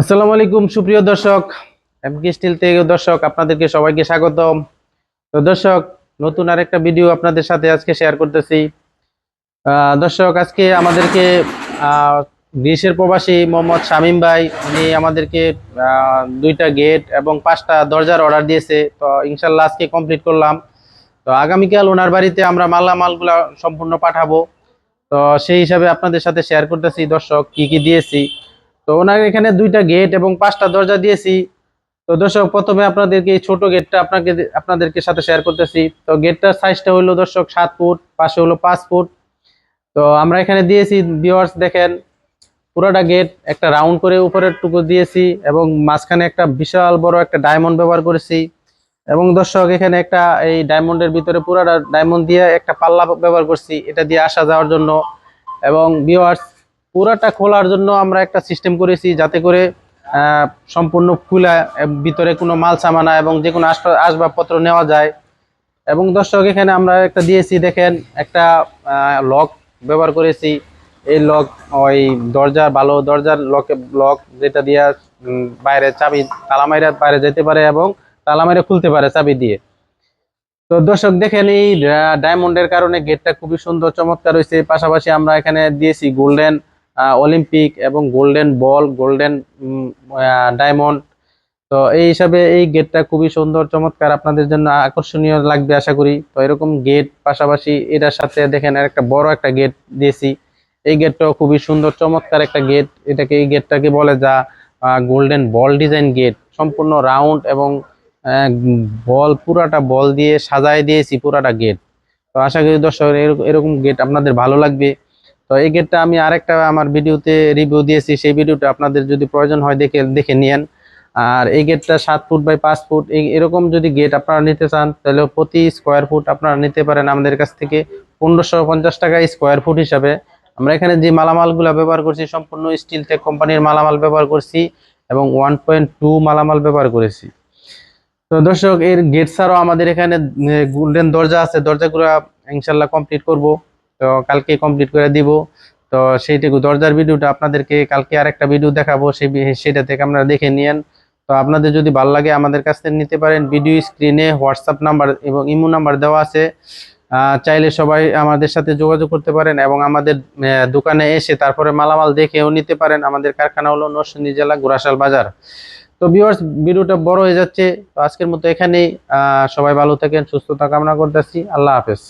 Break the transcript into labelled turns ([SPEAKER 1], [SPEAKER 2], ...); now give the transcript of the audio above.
[SPEAKER 1] আসসালামু আলাইকুম সুপ্রিয় দর্শক। এমকে স্টিল থেকে দর্শক আপনাদেরকে সবাইকে স্বাগতম। তো দর্শক নতুন আরেকটা ভিডিও আপনাদের সাথে আজকে শেয়ার করতেছি। দর্শক আজকে আমাদেরকে আহ, গ্রিসের প্রবাসী মোহাম্মদ শামীম ভাই উনি আমাদেরকে দুইটা গেট এবং পাঁচটা দরজার অর্ডার দিয়েছে। তো ইনশাল্লাহ আজকে কমপ্লিট করলাম। তো আগামীকাল ওনার বাড়িতে আমরা মালামালগুলা সম্পূর্ণ পাঠাবো। তো সেই হিসাবে আপনাদের সাথে শেয়ার করতেছি। দর্শক কি কি দিয়েছি? তো ওনার এখানে দুইটা গেট এবং পাঁচটা দরজা দিয়েছি। তো দর্শক, প্রথমে আপনাদেরকে এই ছোট গেটটা আপনাকে আপনাদেরকে সাথে শেয়ার করতেছি। তো গেটটার সাইজটা হলো দর্শক সাত ফুট, পাশে হলো পাঁচ ফুট। তো আমরা এখানে দিয়েছি ভিউয়ার্স দেখেন, পুরোটা গেট একটা রাউন্ড করে উপরের টুকু দিয়েছি এবং মাঝখানে একটা বিশাল বড় একটা ডায়মন্ড ব্যবহার করেছি। এবং দর্শক, এখানে একটা এই ডায়মন্ডের ভিতরে পুরোটা ডায়মন্ড দিয়ে একটা পাল্লা ব্যবহার করছি, এটা দিয়ে আসা যাওয়ার জন্য। এবং ভিউয়ার্স পুরাটা খোলার জন্য আমরা একটা সিস্টেম করেছি যাতে করে সম্পূর্ণ খুলা ভিতরে কোনো মাল সামানা এবং যে কোনো আসবা- আসবাবপত্র নেওয়া যায়। এবং দর্শক, এখানে আমরা একটা দিয়েছি, দেখেন, একটা লক ব্যবহার করেছি। এই লক, ওই দরজা, ভালো দরজার লকে, লক যেটা দিয়ে বাইরে চাবি, তালা মাইরা বাইরে যেতে পারে এবং তালা মাইরা খুলতে পারে চাবি দিয়ে। তো দর্শক, দেখেন, এই ডায়মন্ডের কারণে গেটটা খুবই সুন্দর, চমৎকার হয়েছে পাশাপাশি আমরা এখানে দিয়েছি গোল্ডেন অলিম্পিক এবং গোল্ডেন বল গোল্ডেন ডায়মন্ড তো এই হিসাবে এই গেটটা খুবই সুন্দর, চমৎকার। আপনাদের জন্য আকর্ষণীয় লাগবে আশা করি। তো এরকম গেট পাশাপাশি এটার সাথে দেখেন আর একটা বড় একটা গেট দিয়েছি। এই গেটটাও খুবই সুন্দর, চমৎকার একটা গেট এটাকে এই গেটটাকে বলে যা গোল্ডেন বল ডিজাইন গেট সম্পূর্ণ রাউন্ড এবং বল পুরাটা বল দিয়ে সাজায় দিয়েছি পুরাটা গেট তো আশা করি দর্শক, এরক- এরকম গেট আপনাদের ভালো লাগবে। তো এই গেটটা আমি আরেকটা আমার ভিডিওতে রিভিউ দিয়েছি, সেই ভিডিওটা আপনাদের যদি প্রয়োজন হয় দেখে দেখে নিয়েন। আর এই গেটটা সাত ফুট বাই পাঁচ ফুট এরকম যদি গেট আপনারা নিতে চান, তাহলে প্রতি স্কোয়ার ফুট আপনারা নিতে পারেন আমাদের কাছ থেকে পনেরোশো পঞ্চাশ টাকা স্কোয়ার ফুট হিসাবে। আমরা এখানে যে মালামালগুলো ব্যবহার করছি, সম্পূর্ণ স্টিল টেক কোম্পানির মালামাল ব্যবহার করছি এবং ওয়ান পয়েন্ট টু মালামাল ব্যবহার করেছি। তো দর্শক, এর গেট ছাড়াও আমাদের এখানে গোল্ডেন দরজা আছে, দরজাগুলো ইনশাল্লাহ কমপ্লিট করব। তো কালকে কমপ্লিট করে দিব। তো সেইটুকু দরজার ভিডিওটা আপনাদেরকে কালকে আরেকটা ভিডিও দেখাবো সেই সেটা থেকে আপনারা দেখে নিয়েন। তো আপনাদের যদি ভালো লাগে আমাদের কাছ থেকে নিতে পারেন ভিডিও স্ক্রিনে হোয়াটসঅ্যাপ নাম্বার এবং ইমো নাম্বার দেওয়া আছে। চাইলে সবাই আমাদের সাথে যোগাযোগ করতে পারেন এবং আমাদের দোকানে এসে তারপরে মালামাল দেখেও নিতে পারেন আমাদের কারখানা হলো নরসিংদী জেলা গোরাশাল বাজার। তো ভিউয়ার্স ভিডিওটা বড় হয়ে যাচ্ছে। তো আজকের মতো এখানেই সবাই ভালো থাকেন, সুস্থতা কামনা করতেছি। আল্লাহ হাফেজ।